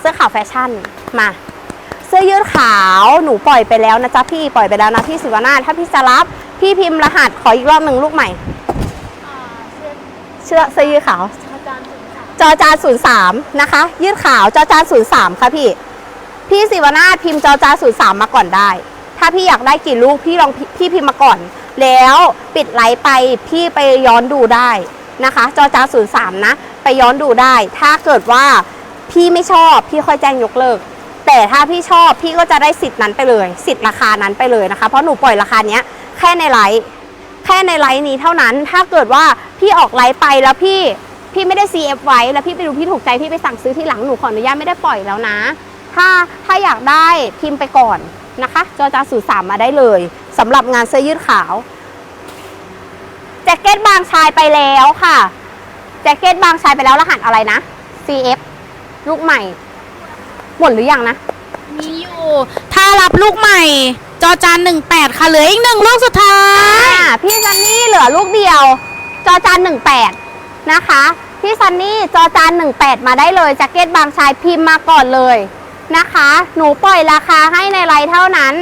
เสื้อขาวแฟชั่นมา เสื้อยืดขาวหนูปล่อยไปแล้วนะจ๊ะพี่ปล่อยไปแล้วนะพี่สิวนาถถ้าพี่จะรับพี่พิมพ์รหัสขออีกรอบหนึ่งลูกใหม่เสื้อเสื้อยืดขาวจอจานศูนย์สามนะคะ ยืดขาวจอจานศูนย์สามค่ะพี่ พี่สิวนาถพิมพ์จอจานศูนย์สามมาก่อนได้ ถ้าพี่อยากได้กี่ลูกพี่ลองพี่พิมพ์มาก่อน แล้วปิดไลฟ์ไปพี่ไปย้อนดูได้นะคะ จอจานศูนย์สามนะ ไปย้อนดูได้ ถ้าเกิดว่า พี่ไม่ชอบพี่ค่อยแจ้งยกเลิก แต่ถ้าพี่ชอบพี่ก็จะได้สิทธิ์นั้นไปเลย สิทธิ์ราคานั้นไปเลยนะคะ เพราะหนูปล่อยราคาเนี้ยแค่ในไลฟ์แค่ในไลฟ์นี้เท่านั้น ถ้าเกิดว่าพี่ออกไลฟ์ไปแล้วพี่พี่ไม่ได้ CF ไว้แล้วพี่ไปดูพี่ถูกใจพี่ไปสั่งซื้อที่หลังหนูขออนุญาตไม่ได้ปล่อยแล้วนะ ถ้าถ้าอยากได้พิมพ์ไปก่อนนะคะจอจาสูสามมาได้เลยสำหรับงานเสื้อยืดขาวแจ็คเก็ตบางชายไปแล้วค่ะแจ็คเก็ตบางชายไปแล้วรหัสอะไรนะ CF ลูกใหม่ หมดหรือยังนะ มีอยู่ ถ้ารับลูกใหม่ จอจาน18ค่ะ เหลืออีกหนึ่งลูกสุดท้าย อ่าพี่ซันนี่เหลือลูกเดียว จอจานหนึ่งแปดนะคะ พี่ซันนี่จอจานหนึ่งแปดมาได้เลยแจ็คเก็ตบางชายพิมพ์มาก่อนเลยนะคะ หนูปล่อยราคาให้ในไลน์เท่านั้น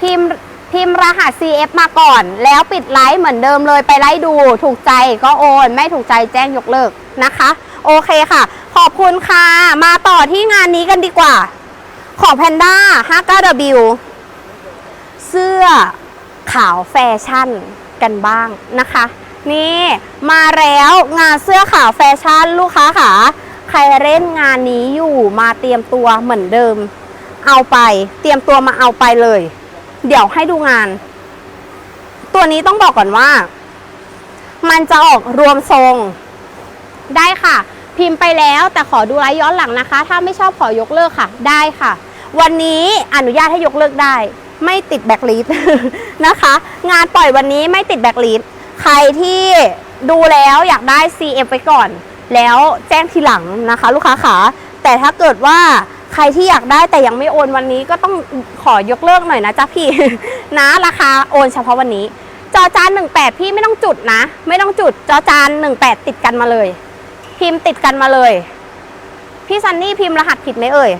พิมพ์พิมพ์รหัส CF มาก่อน แล้วปิดไลฟ์เหมือนเดิมเลยไปไล่ดู ถูกใจก็โอน ไม่ถูกใจแจ้งยกเลิกนะคะ โอเคค่ะ ขอบคุณค่ะ มาต่อที่งานนี้กันดีกว่า ของแพนด้า 59W เสื้อขาวแฟชั่นกันบ้างนะคะ นี่มาแล้วงานเสื้อขาวแฟชั่นลูกค้าค่ะใครเล่นงานนี้อยู่มาเตรียมตัวเหมือนเดิม เอาไป เตรียมตัวมาเอาไปเลย เดี๋ยวให้ดูงาน ตัวนี้ต้องบอกก่อนว่า มันจะออกรวมทรงได้ค่ะ พิมพ์ไปแล้วแต่ขอดูไลฟ์ย้อนหลังนะคะ ถ้าไม่ชอบขอยกเลิกค่ะ ได้ค่ะ วันนี้อนุญาตให้ยกเลิกได้ ไม่ติดแบ็กลิสนะคะ งานปล่อยวันนี้ไม่ติดแบ็กลิสใครที่ดูแล้วอยากได้ CF ไปก่อน แล้วแจ้งทีหลังนะคะ ลูกค้าขาแต่ถ้าเกิดว่าใครที่อยากได้แต่ยังไม่โอนวันนี้ก็ต้องขอยกเลิกหน่อยนะจ๊ะพี่ นะราคาโอนเฉพาะวันนี้ จอจาน 18 พี่ไม่ต้องจุดนะ ไม่ต้องจุดจอจาน 18 ติดกันมาเลย พิมพ์ติดกันมาเลย พี่ซันนี่พิมพ์รหัสผิดไหมเอ่ย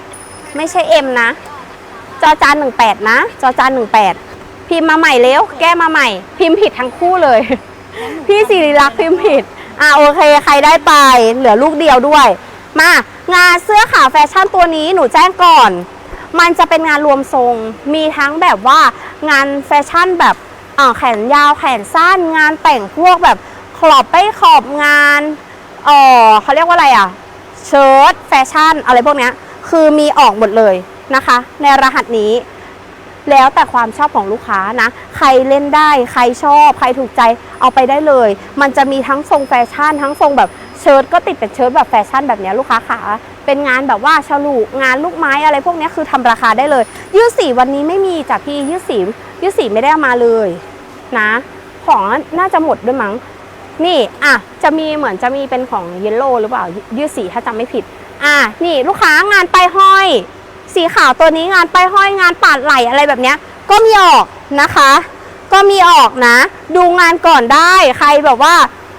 ไม่ใช่ M นะ จอจาน18นะ จอจาน18พิมพ์มาใหม่เร็ว แก้มาใหม่ พิมพ์ผิดทั้งคู่เลย พี่สิริรักษ์พิมพ์ผิด อ่าโอเค ใครได้ไป เหลือลูกเดียวด้วย มางานเสื้อขาวแฟชั่นตัวนี้หนูแจ้งก่อน มันจะเป็นงานรวมทรง มีทั้งแบบว่างานแฟชั่นแบบแขนยาวแขนสั้น งานแต่งพวกแบบขอบไปขอบงาน เออเขาเรียกว่าอะไรอะ เชิ้ตแฟชั่นอะไรพวกเนี้ยคือมีออกหมดเลยนะคะ ในรหัสนี้ แล้วแต่ความชอบของลูกค้านะ ใครเล่นได้ ใครชอบ ใครถูกใจเอาไปได้เลย มันจะมีทั้งทรงแฟชั่น ทั้งทรงแบบเชิ้ตก็ติดเป็นเชิ้ตแบบแฟชั่นแบบนี้ลูกค้าขาเป็นงานแบบว่าฉลุงานลูกไม้อะไรพวกนี้คือทำราคาได้เลย ยืดสีวันนี้ไม่มีจ้ะพี่ยืดสียืดสีไม่ได้มาเลยนะ ของน่าจะหมดด้วยมั้ง นี่อะจะมีเหมือนจะมีเป็นของเยลโล่หรือเปล่ายืดสีถ้าจำไม่ผิด อะนี่ลูกค้างานป้ายห้อย สีขาวตัวนี้งานป้ายห้อยงานปาดไหลอะไรแบบเนี้ย ก็มีออกนะคะ ก็มีออกนะ ดูงานก่อนได้ใครแบบว่า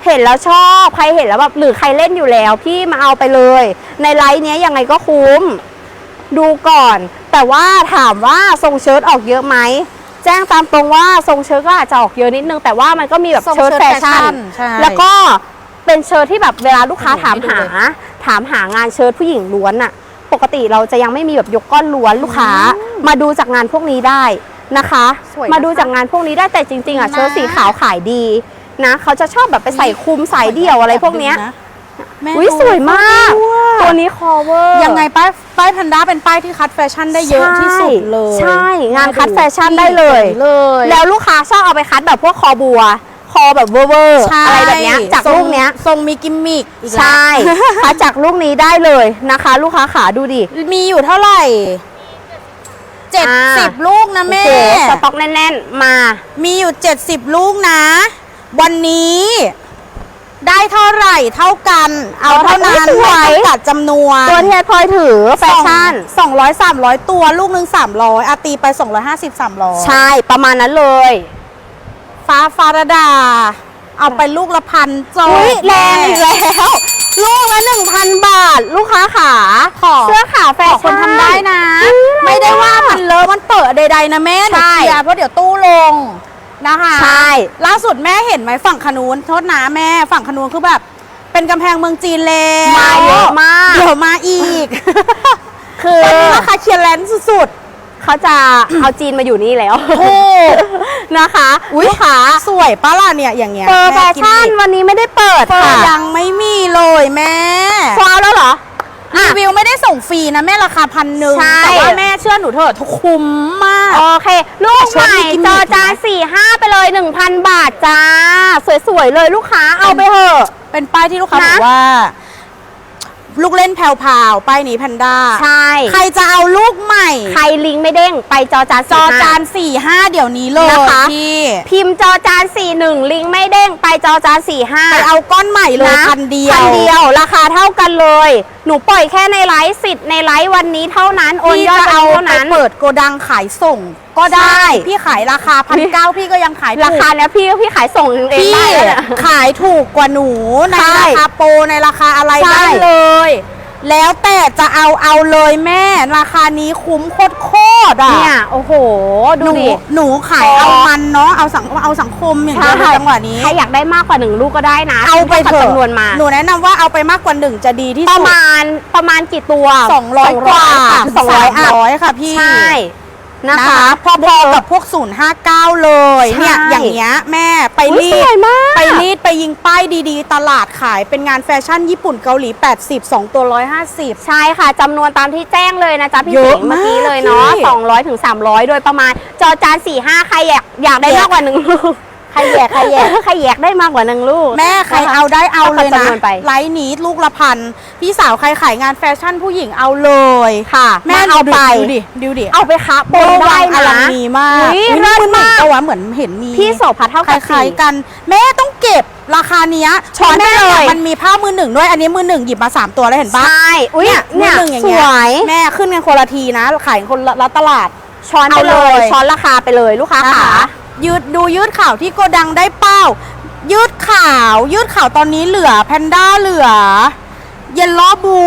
เห็นแล้วชอบใครเห็นแล้วแบบหรือใครเล่นอยู่แล้ว พี่มาเอาไปเลย ในไลฟ์เนี้ยยังไงก็คุ้ม ดูก่อน แต่ว่าถามว่าทรงเชิ้ตออกเยอะไหม แจ้งตามตรงว่าทรงเชิ้ตก็อาจจะออกเยอะนิดนึง แต่ว่ามันก็มีแบบทรงเชิ้ตเชิ้ตแฟชั่นแฟชั่นใช่ แล้วก็เป็นเชิ้ตที่แบบเวลาลูกค้าให้ถามดูหาให้ดูเลยถามหางานเชิ้ตผู้หญิงล้วนอะปกติเราจะยังไม่มีแบบยกก้อนล้วนลูกค้า มาดูจากงานพวกนี้ได้นะคะ สวยนะคะมาดูจากงานพวกนี้ได้แต่จริง ๆอะนะเชิ้ตสีขาวขายดีนะเขาจะชอบแบบไปใส่คลุมสายเดี่ยวอะไรพวกเนี้ย แม่อุ้ยดูสวยมากด้วยตัวนี้คอเวอร์ยังไงป้ายป้ายแพนด้าเป็นป้ายที่คัดแฟชั่นได้เยอะที่สุดเลย ใช่ งานคัดแฟชั่นได้เลยเลยแล้วลูกค้าชอบเอาไปคัดแบบพวกคอบัว คอแบบเวอร์เวอร์ใช่อะไรแบบเนี้ยจากลูกเนี้ยทรงมีกิมมิกอีกแล้วใช่คัดจากลูกนี้ได้เลยนะคะ ลูกค้าขาดูดิ มีอยู่เท่าไหร่เจ็ดอ่าสิบลูกนะแม่โอ้โหสต็อกแน่นๆมา มีอยู่เจ็ดสิบลูกนะ วันนี้ ได้เท่าไหร่เท่ากัน เอาเท่านั้นสวย ไม่จำกัดจำนวนตัวที่ไอ้พลอยถือแฟชั่น สองร้อยสามร้อยตัวลูกหนึ่งสามร้อยอาตีไปสองร้อยห้าสิบสามร้อยใช่ประมาณนั้นเลยฟ้าฟาราดา เอาไปลูกละพันจบอุ้ยแรงอีกแล้ว ลูกละ1,000บาท ลูกค้าขาขอ เสื้อขาวแฟขอชั่น คนทำได้นะ ไม่ได้ว่ามันเลอะมันเปิดใดๆนะแม่เดี๋ยวใช่ เคลียร์เพราะเดี๋ยวตู้ลง นะคะใช่ ล่าสุดแม่เห็นไหมฝั่งขนูนโทษนะแม่ฝั่งขนูนคือแบบ เป็นกำแพงเมืองจีนแล้วมาเยอะมาก เดี๋ยวมาอีกคือตอนนี้ราคาเชียร์แลนด์สุดเขาจะเอาจีนมาอยู่นี่แล้วๆถูกนะคะอุ๊ยลูกค้าสวยปะล่ะเนี่ยอย่างเงี้ยเฟอร์แฟม่กิชั่นอีกวันนี้ไม่ได้เปิดเฟอร์ค่ะยังไม่มีเลยแม่ฟาวแล้วเหรออะ รีวิวไม่ได้ส่งฟรีนะแม่ราคาพันหนึ่งใช่ แต่ว่าแม่เชื่อหนูเถอะทุกคุ้มมาก โอเค ลูกชใหวนม่มีกิมมิค จอจานไหมสี่ห้าไปเลย 1,000 บาทจ้า สวยๆเลยลูกค้าเอาไปเถอะ เป็นป้ายที่ลูกค้านะ บอกว่า ลูกเล่นแผ่วๆป้ายนี้แพนด้าใช่ ใครจะเอาลูกใหม่ ใครลิงก์ไม่เด้งไปจอจานจอ45จานสี่ห้าเดี๋ยวนี้เลยนะคะพี่พิมพ์จอจาน41ลิงก์ไม่เด้งไปจอจาน45ไปเอาก้อนใหม่เลยะพันเดียวพันเดียวราคาเท่ากันเลย หนูปล่อยแค่ในไลฟ์สิทธิ์ในไลฟ์วันนี้เท่านั้นโอนพี่ยอดจะเอาเอาเท่าไปนั้นเปิดโกดังขายส่งก็ได้ใช่พี่ขายราคาพันเก้าพี่ก็ยังขายถูกราคาเนี้ยพี่พี่ขายส่งเองพี่ได้แล้วเนี่ย ขายถูกกว่าหนูในใช่ ราคาโปรในราคาอะไรใช่ได้เลย แล้วแต่จะเอาเอาเลยแม่ ราคานี้คุ้มโคตรโคตรอะเนี่ยโอ้โหหดูนูดิ หนูขายพอเอามันเนาะเอาสังเอาสังคมอย่างเดียวในจังหวะนี้ ใครอยากได้มากกว่าหนึ่งลูกก็ได้นะเอาไปเถขึ้นอะจำนวนมา หนูแนะนำว่าเอาไปมากกว่าหนึ่งจะดีที่ประสุดมาณประมาณกี่ตัวสองร้อยกว่าสองร้อยอัพร้อยค่ะพี่ ใช่ นะนะคะคะพอๆกับพวก 059 เลยใช่เนี่ยอย่างเงี้ยแม่ไปอุ๊ยรีสดวยมากไปรีดไปยิงป้ายดีๆ ตลาดขายเป็นงานแฟชั่นญี่ปุ่นเกาหลี 80 2 ตัว 150 ใช่ค่ะจำนวนตามที่แจ้งเลยนะจ๊ะพี่เยสิอะงห์เมื่อกี้เลยเนาะมากพี่200ถึง300 โดยประมาณ จอจาน 4 5 ใครอยากอยากได้แยกมากกว่าหนึ่งลูก ใครแยกใครแยกใครอยากได้มากกว่าหนึ่งลูก แม่ใครนะคะเอาได้เอาเลยก็นะจำนวนไปไลน์นี้ลูกละพันพี่สาวใครขายงานแฟชั่นผู้หญิงเอาเลยค่ะ แม่มาเอาไปดูดิดูดิเอาไปค้าปนได้อนะลังมีมากอุ๊ยอุ๊ยเลิศเหมือนมากตัวเหมือนเห็นมีพี่โสภัทรเท่าคกับล้ายสี่ๆกัน แม่ต้องเก็บราคาเนี้ยช้อนได้เลยแม่มันมีผ้ามือหนึ่งด้วยอันนี้มือหนึ่งหยิบมาสามตัวแล้วเห็นปะใช่อุ้ยมืเนี่อยหนึ่งอย่างสเงี้วยแม่ขึ้นกันคนละทีนะขายคนละละตลาดช้อนไปเอาเลเลยยช้อนราคาไปเลยลูกค้านะขาคะ ยืดดูยืดข่าวที่โกดังได้เป้า ยืดข่าว ยืดข่าวตอนนี้เหลือแพนด้าเหลือ เยนล้อบู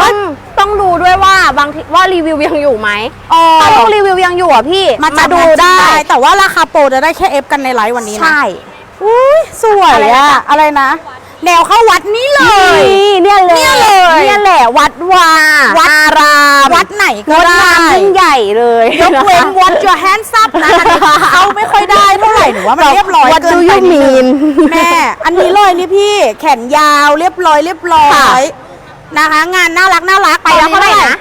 ต้องต้องดูด้วยว่าบางทีว่ารีวิวยังอยู่ไหมอ๋อถ้าลูกรีวิวยังอยู่อะพี่มาจับดูมาได้ แต่ว่าราคาโปรจะได้แค่เอฟกันในไลฟ์วันนี้นะ ใช่อุ้ยสวยอะไรนะอะจ๊ะอะไรนะ แนวเข้าวัดนี้เลย นี่เนี่ยเลยเนี่ยเลย เนี่ยแหละวัดวาวัดอารามวัดไหนงก็ดได้งามยิ่งใหญ่เลยยกเว้น what your hands up นะอันนี้เขาไม่ค่อยได้เท่าไหร่หนูว่ามันเรียบร้อยวัดเกิดูนไปยูนิดมีนึง น แม่ อันนี้เลยนี่พี่แขนยาวเรียบร้อยเรียบร้อค่ะยนะคะ งานน่ารักน่ารักไปแล้วเท่าไหร่นะ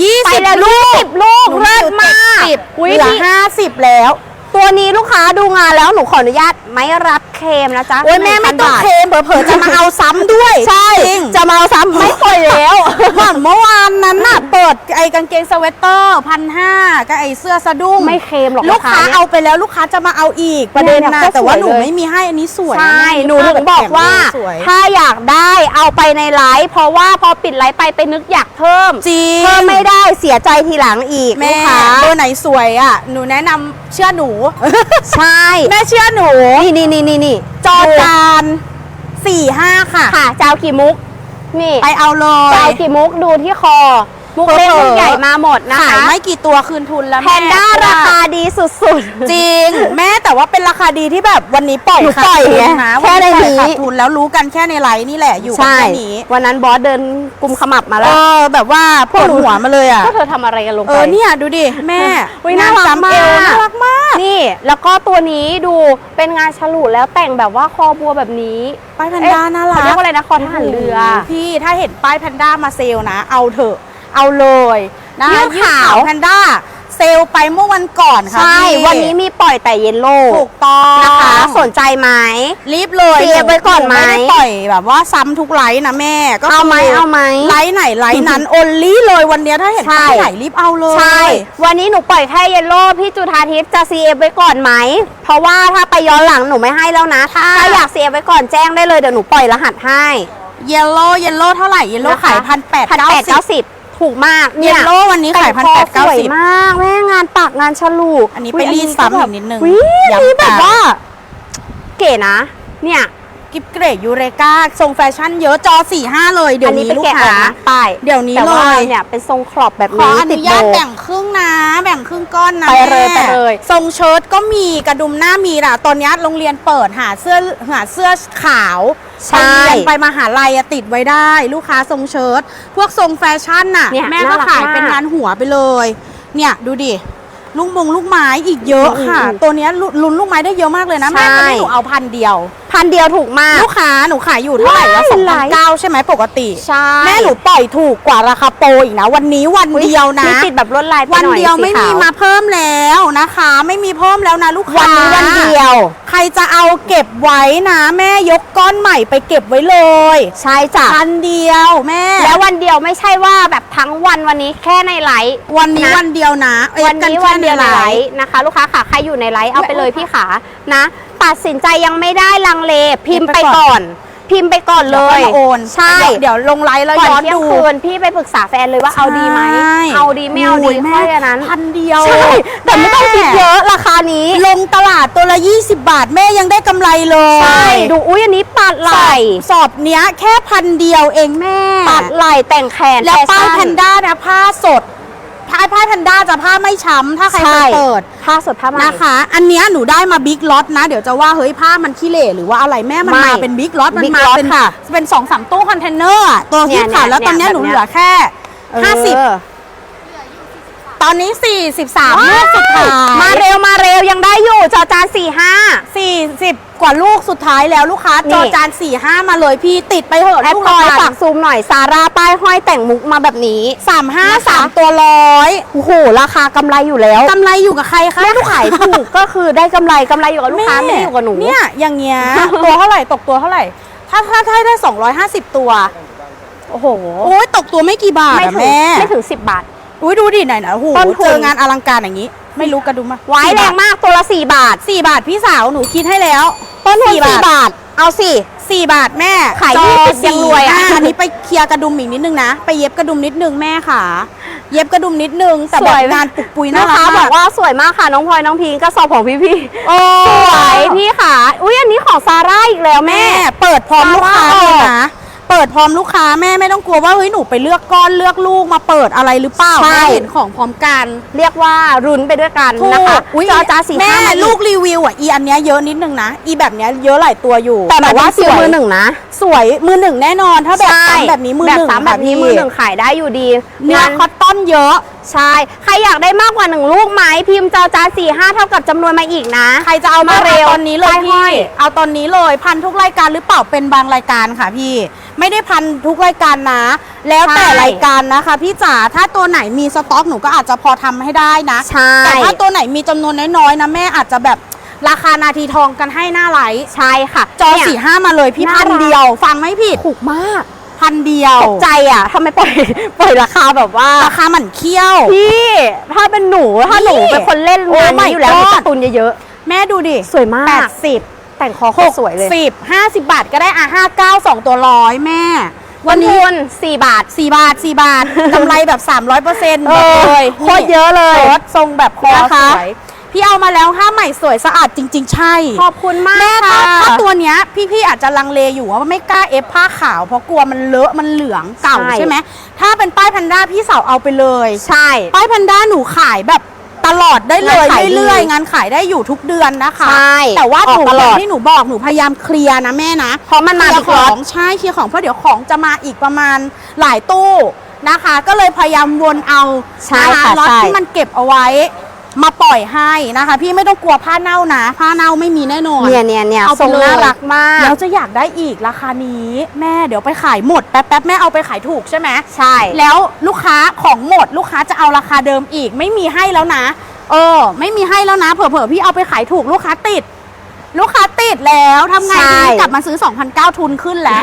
ยี่ไปสิบแล้วลูยี่กสิบลูกหนูเลิศอยู่มากสิบอุ๊ยเหลือนี่ ห้าสิบแล้ว ตัวนี้ลูกค้าดูงานแล้วหนูขออนุญาตไม่รับเค ลมนะจ๊ะโอ้ยแม่ไม่ต้อง1,000บาท เคลมเผลอๆจะมาเอาซ้ำด้วยใช่ จริงจะมาเอาซ้ำไม่ปล่อยแล้ว เหมือนเมื่อวานนั้นน่ะเปิดไอ้กางเกงสเวตเตอร์พันห้ากับไอ้เสื้อสะดุ้งไม่เคลมหรอกลูกค้าเนี่ย เอาไปแล้วลูกค้าจะมาเอาอีกประเด็นเนี่ยนะก็แต่ว่าสวยหนูเลย ไม่มีให้อันนี้สวยใช่ะแม่หนูถึงบอกว่า สวยถ้าอยากได้เอาไปในไลฟ์เพราะว่าพอปิดไลฟ์ไปไปนึกอยากเพิ่มจริงเพิ่มไม่ได้เสียใจทีหลังอีกแม่ลูกค้าเบอร์ไหนสวยอะหนูแนะนำเชื่อหนู ใช่ แม่เชื่อหนู นี่นี่นี่นี่นี่จอจานสี่ห้าค่ะ ค่ะเจ้ากี่มุก นี่ไปเอาเลเจ้ายกี่มุกดูที่คอ มุกเล็กเผลอๆมุกใหญ่มาหมดนะขายคะไม่กี่ตัวคืนทุนแล้วแพแม่นด้าราคาดีสุดๆ จริง แม่แต่ว่าเป็นราคาดีที่แบบวันนี้ปล่อยหนูขาดปล่อยทุนไงนะแค่วันนี้ปล่อยในนี้ ขาดทุนแล้วรู้กันแค่ในไลน์นี่แหละอยู่กันใช่ แค่นี้วันนั้นบอสเดินกุมขมับมาเอแล้ว อแบบว่าพวกหนู หัวมาเลยอะพวกเธอทำอะไรกันลงเอไป อเนี่ยดูดิ แม่อุ๊ยน่ารักงจำเอวมากน่ารักมากนี่ แล้วก็ตัวนี้ดูเป็นงานฉลุแล้วแต่งแบบว่าคอบัวแบบนี้ ป้ายแพนด้าน่ารักเขาเรียกว่าอะไรนะคอทหารเรือ โโหพี่ถ้าเห็นป้ายแพนด้ามาเซลลนะ เอาเถอะ เอาเลยนะยืดขาวแพนด้า เซลลไปเมื่อวันก่อนค่ะใช่ พี่วันนี้มีปล่อยแต่เยลโล่ถูกต้องนะคะ สนใจไหม รีบเลยเซฟไว้ก่อนไหมไม่ได้ปล่อยแบบว่าซ้ำทุกไลน์นะแม่ก็เอาไหมคืเอาไหม ไลน์ไหนไลน์นั้นโอลี่เลยวันเนี้ยถ้าเห็นใช่ป้ายไหนรีบเอาเลย ใช่ วันนี้หนูปล่อยแค่เยลโล่พี่จุธาทิพย์จะ CF ไว้ก่อนไหม เพราะว่าถ้าไปย้อนหลังหนูไม่ให้แล้วนะค่ะถ้าอยาก CF ไว้ก่อนแจ้งได้เลยเดี๋ยวหนูปล่อยรหัสให้ เยลโล่เยลโล่เท่าไหร่เยลโล่นะคะขายพันแปดพันเก้าแปดสิเก้าบสิบ ถูกมากเยเนี่ยลโล่วันนี้ขายพันแต่แปงดคเก้าอสวยสิบมากแม่งานปากงานฉลุอันนี้อุ๊ไปยรีดซ้ำอีกนิดนึงอุ๊ยอันนี้ย้ำแบบตาว่า เก๋นะ เนี่ย กิฟเกรดยูเรกาทรงแฟชั่นเยอะจอ45เลยเดี๋ยวนี้อันลูกไปแกะอค้าอกนะป้ายเดี๋ยวนี้แต่เลว่ายเนี่ยเป็นทรงขอบแบบขอนี้อตินุดญาตโบแบ่งครึ่งนะแบ่งครึ่งก้อนนะไปเลยแม่ไปเลย ทรงเชิ้ตก็มีกระดุมหน้ามีล่ะตอนนี้โรงเรียนเปิดหาเสื้อหาเสื้อขาวใช่โรงเรียนไปมหาลัยอะติดไว้ได้ ลูกค้าทรงเชิ้ตพวกทรงแฟชั่นน่ะเนี่ยแม่ก็น่ารักขายมากเป็นงานหัวไปเลย เนี่ยดูดิลูกมงลูกไม้อีกเยอะค่ะอืมตัวเนี้ยลุลุ้นลูกไม้ได้เยอะมากเลยนะแม่ใช่ตอนนี้หนูเอาพันเดียว พันเดียวถูกมาก ลูกค้าหนูขายอยู่เท่าไหร่วะว้ายสองหพันลายเก้าใช่ไหมปกติใช่แม่หนูปล่อยถูกกว่าราคาโปรอีกนะ วันนี้วันเดียวนะมีติดแบบลวดลายไปวันหน่อเดียวสีไม่มีขมาเพิ่มแล้วนะคะ ไม่มีเพิ่มแล้วนะลูกวัค้านนี้วันเดียว ใครจะเอาเก็บไว้นะ แม่ยกก้อนใหม่ไปเก็บไว้เลย ใช่จ้ะพันเดียวแม่ แล้ววันเดียวไม่ใช่ว่าแบบทั้งวันวันนี้แค่ในไลฟ์วันนี้นะวันเดียวนะเอ้ยวันนี้กัวันเดียวในแค่ไลไลฟ์ฟ์นะคะ ลูกค้าค่ะใครอยู่ในไลฟ์เอาไปเลยพี่ขานะ ตัดสินใจยังไม่ได้ลังเล พิมพ์ไปก่อน พิมพ์ไปก่อนเลเดี๋ยวยค่อมาโอนใช่ เดี๋ยวเดี๋ยวลงไลฟ์แล้วก่อนย้อนเที่ยงดู คืนพี่ไปปรึกษาแฟนเลยว่าเอาดีไหม ใช่เอาดีไม่เอาดีโยแม่ค่อยอันนั้นพันเดียวใช่แต่ไม่ต้องคิดเยอะราคานี้ ลงตลาดตัวละ 20 บาท แม่ยังได้กำไรเลยใช่ ดูอุ้ยอันนี้ปัดไหสล่อบสอบเนี้ยแค่พันเดียวเองแม่ ปัดไหล่แต่งแขนแล้วป้ายฟแพชั่นด้านะผ้าสด ผ้าผ้าแพนด้าจะผ้าไม่ช้ำถ้าใครเคใช่ยเปิด ผ้าสดผ้าใหม่นะคะ อันเนี้ยหนูได้มาบิ๊กล็อตนะ เดี๋ยวจะว่าเฮ้ยผ้ามันขี้เหร่หรือว่าอะไรแม่มันไม่มาเป็นบิ๊กล็อตมัน Big มา Lot เป็นค่ะเป็นสองสามตู้คอนเทนเนอร์อะตัวเนี่ที่ยขายแล้วเนี่ยตอนเนี้ยแบบหนูเนี้ย เหลือแค่ห้าสิบเออ ตอนนี้ 43 ลูกสุดท้ายมาเร็วมาเร็วยังได้อยู่จอจานสี่ห้า40 กว่าลูกสุดท้ายแล้วลูกค้า นี่ จอจาน 45 มาเลยพี่ติดไปเถอะแอปลูกพลอยละฝากซูมหน่อยซาร่าป้ายห้อยแต่งมุกมาแบบนี้สามห้านะคะสามตัวร้อยโอ้โหราคากำไรอยู่แล้วกำไรอยู่กับใครคะแม่ขายถูกก็คือได้กำไรกำไรอยู่กับลูกค้าไม่ได้อยู่กับหนู เนี่ยอย่างเงี้ย ตัวเท่าไหร่ตกตัวเท่าไหร่ ถ้าถ้าถ้าได้ 250 ตัว โอ้โห โอ้ยตกตัวไม่กี่บาทไม่อะถึงแม่ ไม่ถึงสิบบาท อุ้ยดูดิไหนนะโอ้โหต้นทุน เจองานอลังการอย่างนี้ ไม่รู้กระดุมมาไว้แรงมากตัวละสี่บาท สี่บาทพี่สาวหนูคิดให้แล้ว ต้นทุนสี่สี่บาท เอาสิ สี่บาทแม่ขายจอยี่สิบยังรวยอะ สี่ห้าอันนี้ไปเคลียร์กระดุมอีกนิดนึงนะ ไปเย็บกระดุมนิดนึงแม่ค่ะ เย็บกระดุมนิดนึงแต่แบบงานปุกปุยน่านะรัคะกบอกว่าสวยมากค่ะน้องพลอยน้องพิงกระสอบของพี่พี่ๆโอ้สวยพี่ค่ะ อุ้ยอันนี้ของซาร่าอีกแล้วแม่ แม่เปิดพร้อมลูกค้าเอาเลว่ายนะ เปิดพร้อมลูกค้าแม่ไม่ต้องกลัวว่าเฮ้ยหนูไปเลือกก้อนเลือกลูกมาเปิดอะไรหรือเปล่าใช่ แม่เห็นของพร้อมกัน เรียกว่ารุนไปด้วยกันถูกนะคะอุ๊ยจอจาสี่แม่ห้ามาอีลูกรีวิวอะอีอันเนี้ยเยอะนิดนึงนะ อีแบบเนี้ยเยอะหลายตัวอยู่แต่แบบว่าสซื้อวยมือหนึ่งนะสวยมือหนึ่งแน่นอนถ้าแบบใช่ซ้ำแบบนี้มือหนึ่งแบบซ้ำแบบนี้ค่ะพี่มือหนึ่งขายได้อยู่ดีเนื้องานคอต ตอนเยอะ ใช่ ใครอยากได้มากกว่าหนึ่งลูกไหมพิมพ์จอจานสี่ห้าเท่ากับจำนวนมาอีกนะ ใครจะเอามามาเร็เร็ววตอนนี้เลยป้ายห้พี่อยเอาตอนนี้เลยพันทุกรายการหรือเปล่าเป็นบางรายการค่ะพี่ ไม่ได้พันทุกรายการนะ แล้วแต่ใช่รายการนะคะพี่จ๋าถ้าตัวไหนมีสต็อกหนูก็อาจจะพอทำให้ได้นะใช่แต่ถ้าตัวไหนมีจำนวนน้อยๆนะแม่อาจจะแบบราคานาทีทองกันให้หน้าไลฟ์ใช่ค่ะ จอเนี่ยสี่ห้ามาเลยพี่น่าพันรักเดียว ฟังไม่ผิดถูกมาก พันเดียวตกใจอะทำไมปล่อยปล่อยราคาแบบว่าราคาหมันเคี้ยว พี่ถ้าเป็นหนูถ้าหนูนี่เป็นคนเล่นโอ้งาน my นี้อยู่แล้วหนู God จะตุนเยอะแม่ดูดิๆสวยมาแปกดสิบแต่งคอโคหตกรสวยเลยสิบห้าสิบบาทก็ได้อะห้าเก้าสองตัวร้อยแม่ วันนี้ทุนสี่บาทสี่บาทสี่บาทกำไรแบบสามร้อยเปอร์เซ็นต์เออเลยโคตรเยอะเลยรถทรงแบบคอนะคะสวย พี่เอามาแล้วห้าใหม่สวยสะอาดจริง ๆ ใช่ ขอบคุณมากแม่ถ้าค่ะถ้าตัวเนี้ยพี่ๆอาจจะลังเลอยู่ว่าไม่กล้าเอฟผ้าขาวเพราะกลัวมันเลอะมันเหลืองเก่าใช่ ใช่ไหมถ้าเป็นป้ายแพนด้าพี่สาวเอาไปเลย ใช่ ป้ายแพนด้าหนูขายแบบตลอดได้เลยงานขายดี เรื่อยๆงานขายได้อยู่ทุกเดือนนะคะ ใช่แต่ว่าออกถูกตลอดที่หนูบอกหนูพยายามเคลียร์นะแม่นะเพราะมันมาเคลียบิ๊ร์กขล็ออต งใช่เคลียร์ของเพราะเดี๋ยวของจะมาอีกประมาณหลายตู้นะคะ ก็เลยพยายามวนเอาใช่นค่ะล็อตใช่ ที่มันเก็บเอาไว้ มาปล่อยให้นะคะ พี่ไม่ต้องกลัวผ้าเน่านะ ผ้าเน่าไม่มีแน่นอน เนี่ยเนี่ยเนี่ยเอาไปทรงเลย น่ารักมากแล้วจะอยากได้อีกราคานี้แม่เดี๋ยวไปขายหมดแป๊บๆแม่เอาไปขายถูกใช่ไหม ใช่ แล้วลูกค้าของหมดลูกค้าจะเอาราคาเดิมอีก ไม่มีให้แล้วนะ เออ ไม่มีให้แล้วนะ เผลอๆพี่เอาไปขายถูกลูกค้าติด ลูกค้า ติดแล้วทำไงใช่ ดีกลับมาซื้อ 2,009 ทุนขึ้นแล้ว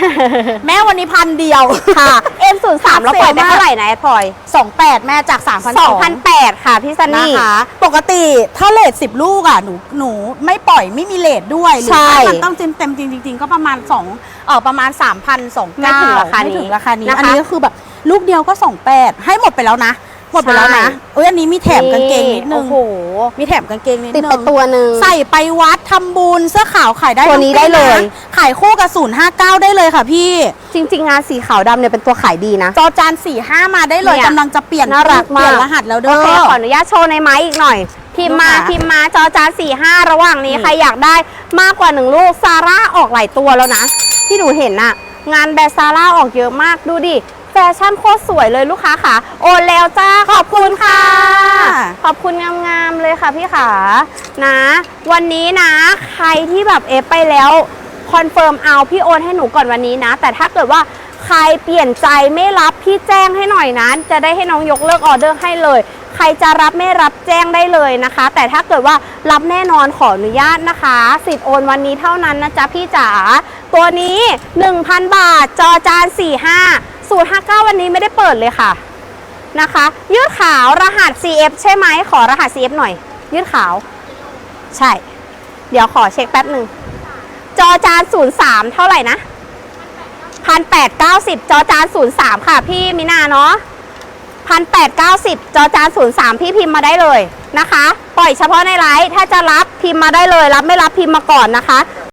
แม่วันนี้พันเดียวค่ะ M03 แล้วปล่อยไปเท่าไหร่นะไอ้พลอย28 แม่จาก3,200 2,008ค่ะพี่ซันนะนี่ คะ ปกติถ้าเลท10ลูกอะหนูหนูไม่ปล่อยไม่มีเลทด้วยหรือใช่ถ้ามันต้องเต็มเต็มๆจริง ๆ ก็ประมาณ2เออประมาณ3,000 2 ไม่ถึงราคานี้ไม่ถึงราคานี้ นะคะ อันนี้ก็คือแบบลูกเดียวก็ 28 ให้หมดไปแล้วนะ หมดไปแล้วนะเอ้ยอันนี้มีแถมกางเกงนิดนึงโอ้โห มีแถมกางเกงนิดติดนึไปงตัวหนึ่งใส่ไปวัดทำบุญเสื้อขาวขายได้ตัวนี้ทั้งปีได้เลยะขายคู่กับ059ได้เลยค่ะพี่ จริง ๆ งานสีขาวดำเนี่ยเป็นตัวขายดีนะ จอจาน45มาได้เลยเนี่ยกำลังจะเปลี่ยนน่ารักเปลี่ยนมากรหัสแล้วโอเด้เคอขออนุญาตโชว์ในไม้อีกหน่อยพิมพ์มาดูค่ะพิมพ์มาจอจานสี่ห้าระหว่างนี้อืมใครอยากได้มากกว่าหนึ่งลูกซาร่าออกหลายตัวแล้วนะ ที่หนูเห็นน่ะงานแบรนด์ซาร่าออกเยอะมากดูดิ แฟชั่นโคตรสวยเลยลูกค้าค่ะ โอนแล้วจ้า ขอบคุณค่ะ ขอบคุณงามๆเลยค่ะพี่ขานะ วันนี้นะ ใครที่แบบเอฟไปแล้วคอนเฟิร์มเอาพี่โอนให้หนูก่อนวันนี้นะ แต่ถ้าเกิดว่าใครเปลี่ยนใจไม่รับพี่แจ้งให้หน่อยนะจะได้ให้น้องยกเลิกออเดอร์ให้เลย ใครจะรับไม่รับแจ้งได้เลยนะคะ แต่ถ้าเกิดว่ารับแน่นอนขออนุญาตนะคะ สิทธิ์โอนวันนี้เท่านั้นนะจ๊ะพี่จ๋าตัวนี้ 1,000 บาทจอจาน45 059 วันนี้ไม่ได้เปิดเลยค่ะนะคะ ยืดขาวรหัส CF ใช่ไหมขอรหัส CF หน่อย ยืดขาว ใช่ เดี๋ยวขอเช็คแป๊บหนึ่งจอจาน 03 เท่าไหร่นะ1890จอจาน03ค่ะพี่มินาเนาะ1890จอจาน03พี่พิมพ์มาได้เลยนะคะ ปล่อยเฉพาะในไลฟ์ถ้าจะรับพิมพ์มาได้เลย รับไม่รับพิมพ์มาก่อนนะคะ